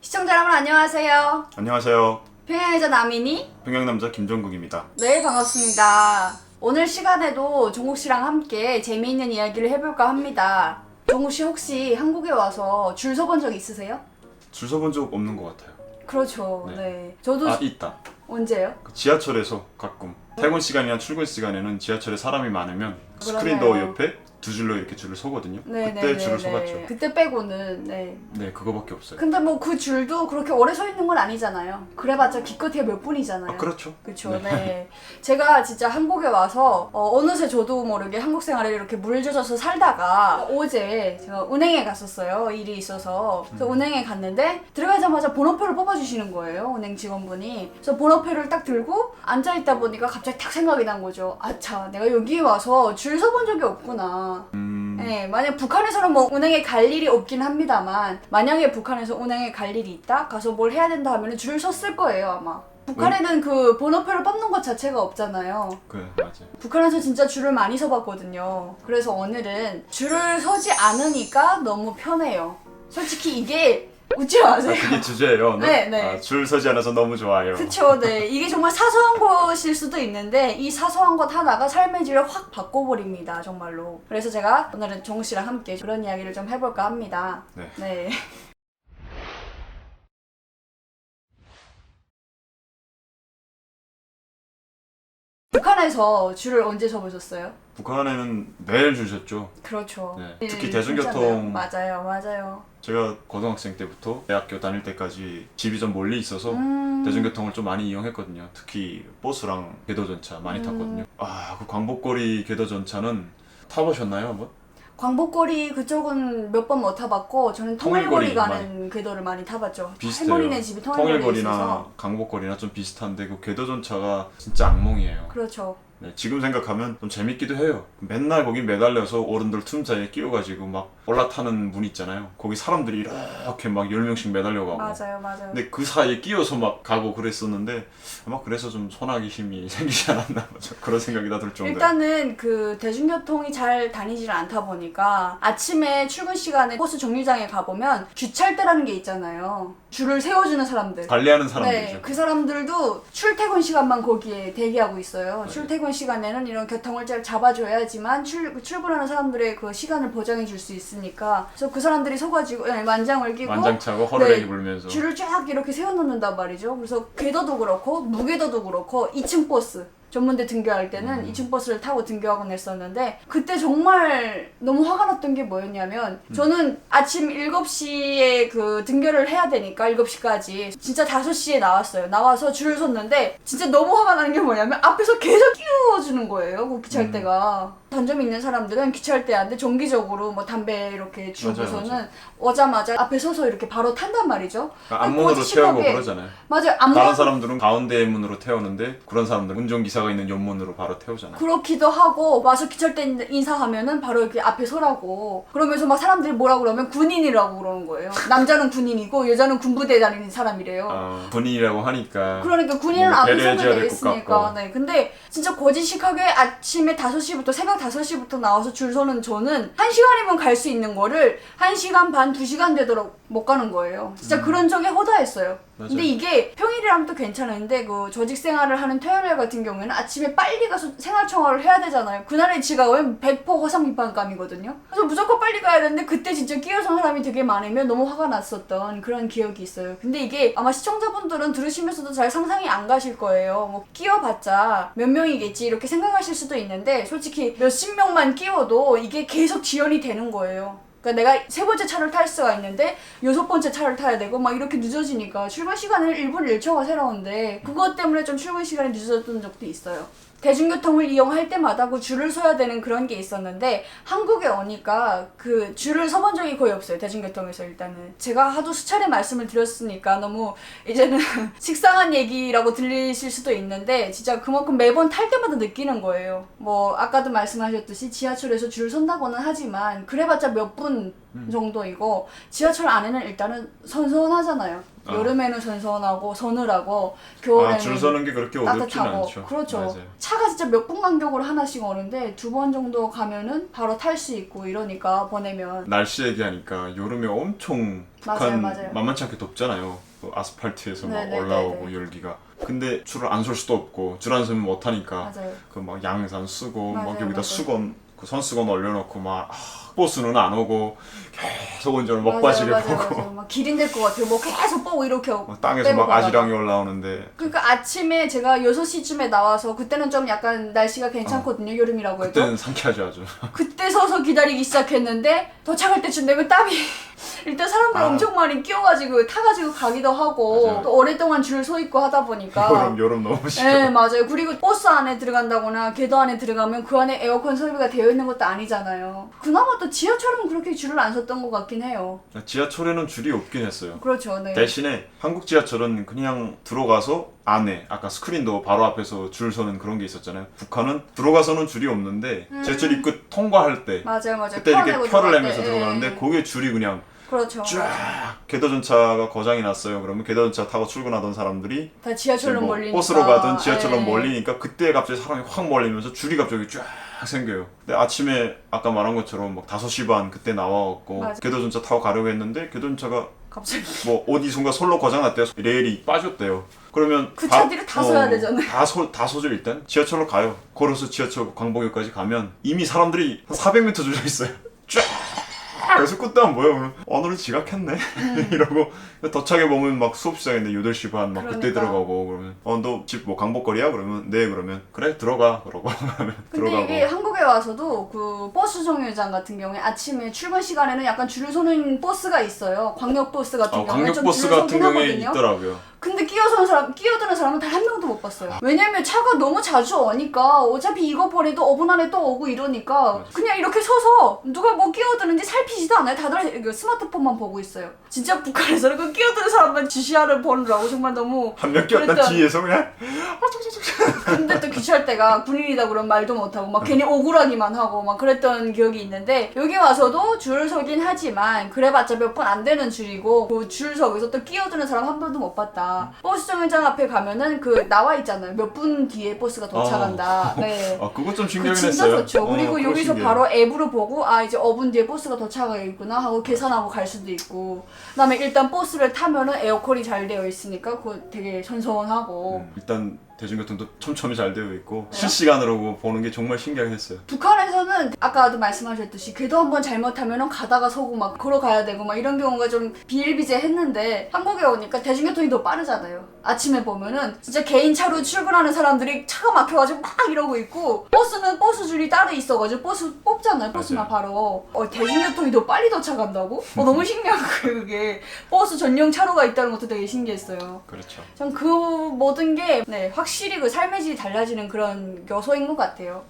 시청자 여러분 안녕하세요. 안녕하세요. 평양여자 남인이 평양남자 김정국입니다. 네 반갑습니다. 오늘 시간에도 종국 씨랑 함께 재미있는 이야기를 해볼까 합니다. 종국 씨 혹시 한국에 와서 줄 서본 적 있으세요? 줄 서본 적 없는 것 같아요. 그렇죠. 네. 네. 저도 아 있다. 언제요? 그 지하철에서 가끔 퇴근 시간이나 출근 시간에는 지하철에 사람이 많으면 스크린 그러네요. 도어 옆에 두 줄로 이렇게 줄을 서거든요. 네, 그때 네, 줄을 네, 서봤죠. 네. 그때 빼고는 네. 네, 그거밖에 없어요. 근데 뭐 그 줄도 그렇게 오래 서 있는 건 아니잖아요. 그래봤자 기껏해 몇 분이잖아요. 아 그렇죠. 그쵸, 네. 제가 진짜 한국에 와서 어, 느새 저도 모르게 한국 생활에 이렇게 물젖어서 살다가 어제 제가 은행에 갔었어요. 일이 있어서. 그래서 은행에 갔는데 들어가자마자 번호표를 뽑아주시는 거예요. 은행 직원분이. 그래서 번호표를 딱 들고 앉아 있다 보니까 갑자기 탁 생각이 난 거죠. 아차, 내가 여기 와서 줄 서본 적이 없구나. 음, 네, 만약 북한에서는 뭐 은행에 갈 일이 없긴 합니다만 만약에 북한에서 은행에 갈 일이 있다 가서 뭘 해야 된다 하면 줄 섰을 거예요 아마. 북한에는 그 번호표를 뽑는 것 자체가 없잖아요. 그래 맞아요. 북한에서 진짜 줄을 많이 서봤거든요. 그래서 오늘은 줄을 서지 않으니까 너무 편해요. 솔직히 이게 웃지 아, 마세요. 그게 주제예요. 오늘? 네, 네. 아, 줄 서지 않아서 너무 좋아요. 그쵸, 네. 이게 정말 사소한 것일 수도 있는데, 이 사소한 것 하나가 삶의 질을 확 바꿔버립니다, 정말로. 그래서 제가 오늘은 종우 씨랑 함께 그런 이야기를 좀 해볼까 합니다. 네. 네. 북한에서 줄을 언제 서보셨어요? 북한에는 매일 줄 섰죠. 그렇죠. 네. 특히 예, 대중교통 맞아요, 맞아요. 제가 고등학생 때부터 대학교 다닐 때까지 집이 좀 멀리 있어서 음, 대중교통을 좀 많이 이용했거든요. 특히 버스랑 궤도전차 많이 음. 탔거든요. 아, 그 광복거리 궤도전차는 타보셨나요, 한번? 광복거리 그쪽은 몇 번 못 타봤고, 저는 통일거리 통일거리 가는 궤도를 많이 타봤죠. 비슷해요. 할머니네 집이 통일거리에 통일거리나 있어서. 강복거리나 좀 비슷한데 그 궤도전차가 진짜 악몽이에요. 그렇죠. 네, 지금 생각하면 좀 재밌기도 해요. 맨날 거기 매달려서 어른들 틈 사이에 끼워가지고 막 올라타는 문 있잖아요. 거기 사람들이 이렇게 막 10명씩 매달려가고. 맞아요, 맞아요. 근데 그 사이에 끼워서 막 가고 그랬었는데 아마 그래서 좀 손아귀 힘이 생기지 않았나. 그런 생각이 다 들 정도예요. 일단은 그 대중교통이 잘 다니질 않다 보니까 아침에 출근 시간에 버스 정류장에 가보면 주찰대라는 게 있잖아요. 줄을 세워주는 사람들. 관리하는 사람들이죠. 네, 그 사람들도 출퇴근 시간만 거기에 대기하고 있어요. 네. 출퇴근 시간에는 이런 교통을 잘 잡아줘야지만 출, 출근하는 사람들의 그 시간을 보장해 줄 수 있으니까. 그래서 그 사람들이 서가지고 네, 만장을 끼고 만장차고 허르레기 네, 불면서 줄을 쫙 이렇게 세워놓는단 말이죠. 그래서 궤도도 그렇고 무궤도도 그렇고 2층 버스 전문대 등교할 때는 음. 2층 버스를 타고 등교하곤 했었는데 그때 정말 너무 화가 났던 게 뭐였냐면 음. 저는 아침 7시에 그 등교를 해야 되니까 7시까지 진짜 5시에 나왔어요. 나와서 줄을 섰는데 진짜 너무 화가 나는 게 뭐냐면 앞에서 계속 끼워주는 거예요. 그 음. 기차대가. 단점 있는 사람들은 기차대한테 정기적으로 뭐 담배 이렇게 주고서는 맞아요. 오자마자 앞에 서서 이렇게 바로 탄단 말이죠. 그러니까 앞문으로 거지 태우고 시각에- 그러잖아요. 맞아요. 안 다른 먹- 사람들은 가운데 문으로 태우는데 그런 사람들은 운전기사가 있는 옆문으로 바로 태우잖아요. 그렇기도 하고 와서 기철대 인사하면은 바로 이렇게 앞에 서라고 그러면서 막 사람들이 뭐라 그러면 군인이라고 그러는 거예요. 남자는 군인이고 여자는 군부대 다니는 사람이래요. 어, 군인이라고 하니까 그러니까 군인은 뭔가 앞에 배려해줘야 서면 돼 될것 있으니까. 같고. 네. 근데 진짜 거짓식하게 아침에 5시부터 새벽 5시부터 나와서 줄 서는 저는 1시간이면 갈 수 있는 거를 1시간 반, 2시간 되도록 못 가는 거예요. 진짜 그런 적에 허다했어요. 음. 맞아요. 근데 이게 평일이라면 또 괜찮은데 그 조직 생활을 하는 토요일 같은 경우에는 아침에 빨리 가서 생활 청화를 해야 되잖아요. 그날의 지각은 100% 허상 비판감이거든요. 그래서 무조건 빨리 가야 되는데 그때 진짜 끼어선 사람이 되게 많으면 너무 화가 났었던 그런 기억이 있어요. 근데 이게 아마 시청자분들은 들으시면서도 잘 상상이 안 가실 거예요. 뭐 끼워봤자 몇 명이겠지 이렇게 생각하실 수도 있는데 솔직히 몇십 명만 끼워도 이게 계속 지연이 되는 거예요. 그러니까 내가 세 번째 차를 탈 수가 있는데 여섯 번째 차를 타야 되고 막 이렇게 늦어지니까 출근 시간을 1분 1초가 새로운데 그것 때문에 좀 출근 시간이 늦어졌던 적도 있어요. 대중교통을 이용할 때마다 그 줄을 서야 되는 그런 게 있었는데 한국에 오니까 그 줄을 서본 적이 거의 없어요 대중교통에서 일단은. 제가 하도 수차례 말씀을 드렸으니까 너무 이제는 식상한 얘기라고 들리실 수도 있는데 진짜 그만큼 매번 탈 때마다 느끼는 거예요. 뭐 아까도 말씀하셨듯이 지하철에서 줄 선다고는 하지만 그래봤자 몇 분 정도이고 지하철 안에는 일단은 선선하잖아요 어. 여름에는 선선하고 서늘하고 겨울에는 아, 줄 서는 게 그렇게 어렵진 않죠. 그렇죠. 맞아요. 차가 진짜 몇 분 간격으로 하나씩 오는데 두 번 정도 가면은 바로 탈 수 있고 이러니까 보내면 날씨 얘기하니까 여름에 엄청 맞아요, 북한 맞아요. 만만치 않게 덥잖아요. 그 아스팔트에서 막 네네네네. 올라오고 열기가. 근데 줄을 안 설 수도 없고 줄 안 서면 못 하니까 맞아요. 그 막 양산 쓰고 막 맞아요, 여기다 맞아요. 수건 그 선수건 올려놓고 막 아, 버스는 안 오고 계속 운전을 맞아요, 먹바지게 맞아요, 보고 맞아요. 막 기린 될 것 같아요. 뭐 계속 뽀고 이렇게 하고. 막 땅에서 막. 아지랑이 올라오는데 그러니까 아침에 제가 6시쯤에 나와서 그때는 좀 약간 날씨가 괜찮거든요. 여름이라고 해도. 그때는 상쾌하죠 아주. 그때 서서 기다리기 시작했는데 도착할 때쯤 되면 땀이 일단 사람들 아. 엄청 많이 끼어가지고 타가지고 가기도 하고 맞아요. 또 오랫동안 줄 서 있고 하다 보니까 여름 여름 너무 싫어. 네 맞아요 그리고 버스 안에 들어간다거나 궤도 안에 들어가면 그 안에 에어컨 설비가 되어 있는 것도 아니잖아요 그나마 또 지하철은 그렇게 줄을 안 섰던 것 같긴 해요 지하철에는 줄이 없긴 했어요. 그렇죠 네 대신에 한국 지하철은 그냥 들어가서 안에 아까 스크린도 바로 앞에서 줄 서는 그런 게 있었잖아요. 북한은 들어가서는 줄이 없는데 지하철 입구 통과할 때 맞아요 맞아요 그때 이렇게 음. 들어갈 내면서 때, 들어가는데 예. 거기에 줄이 그냥 그렇죠 쫙 궤도전차가 고장이 났어요. 그러면 궤도전차 타고 출근하던 사람들이 다 지하철로 뭐 몰리니까 버스로 가든 지하철로 예. 몰리니까 그때 갑자기 사람이 확 몰리면서 줄이 갑자기 쫙 생겨요. 근데 아침에 아까 말한 것처럼 막 5시 반 그때 나와갖고 맞아. 궤도전차 타고 가려고 했는데 궤도전차가 갑자기 뭐 어디선가 솔로 고장 났대요. 레일이 빠졌대요. 그러면 그 차들이 다 서야 되잖아요. 다, 소, 다 소져 일단 지하철로 가요. 걸어서 지하철 광복역까지 가면 이미 사람들이 한 400m 줄져 있어요. 쫙. 그래서 안 보여. 그러면 오늘은 지각했네. 이러고 도착해 보면 막 수업 시작했는데 8시 반 막 그때 음. 그러니까. 들어가고 그러면 어 너 집 뭐 강복거리야? 그러면 네 그러면 그래 들어가 그러고 근데 들어가고 이게 한국에 와서도 그 버스 정류장 같은 경우에 아침에 출근 시간에는 약간 줄을 서는 버스가 있어요. 광역 버스 같은 어, 경우에 좀 광역버스 줄을 같은 서긴 경우에 하거든요. 있더라고요. 근데 끼어서는 사람, 끼어드는 사람은 단 한 명도 못 봤어요. 왜냐면 차가 너무 자주 오니까 어차피 이거 보내도 5분 안에 또 오고 이러니까. 그냥 이렇게 서서 누가 뭐 끼어드는지 살피지도 않아요. 다들 이거 스마트폰만 보고 있어요. 진짜 북한에서는 그 끼어드는 사람만 지시하를 보느라고 정말 너무 한명 끼었다 그랬던- 뒤에서 그냥? 근데 또 귀찮을 때가 군인이다 그러면 말도 못하고 막 괜히 억울하기만 하고 막 그랬던 기억이 있는데 여기 와서도 줄 서긴 하지만 그래봤자 몇분안 되는 줄이고 그 줄 서기서 또 끼어드는 사람 한 번도 못 봤다. 버스 정류장 앞에 가면은 그 나와 있잖아요. 몇 분 뒤에 버스가 도착한다. 네. 아 그거 좀 그 신기하긴 진짜 했어요. 좋죠. 어, 그리고 그거 여기서 신기해요. 바로 앱으로 보고 아 이제 5분 뒤에 버스가 도착하겠구나 하고 계산하고 갈 수도 있고. 그다음에 일단 버스를 타면은 에어컨이 잘 되어 있으니까 그거 되게 선선하고 음, 일단 대중교통도 촘촘히 잘 되어 있고 실시간으로 보는 게 정말 신기하긴 했어요. 북한 에서는 아까도 말씀하셨듯이 궤도 한번 잘못하면 가다가 서고 막 걸어가야 되고 막 이런 경우가 좀 비일비재했는데 한국에 오니까 대중교통이 더 빠르잖아요. 아침에 보면은 진짜 개인 차로 출근하는 사람들이 차가 막혀가지고 막 이러고 있고 버스는 버스 줄이 따로 있어가지고 버스 뽑잖아요. 맞아요. 바로 어, 대중교통이 더 빨리 도착한다고? 어, 너무 신기한 거예요 그게 버스 전용 차로가 있다는 것도 되게 신기했어요. 그렇죠. 전 그 모든 게 네, 확실히 그 삶의 질이 달라지는 그런 요소인 것 같아요.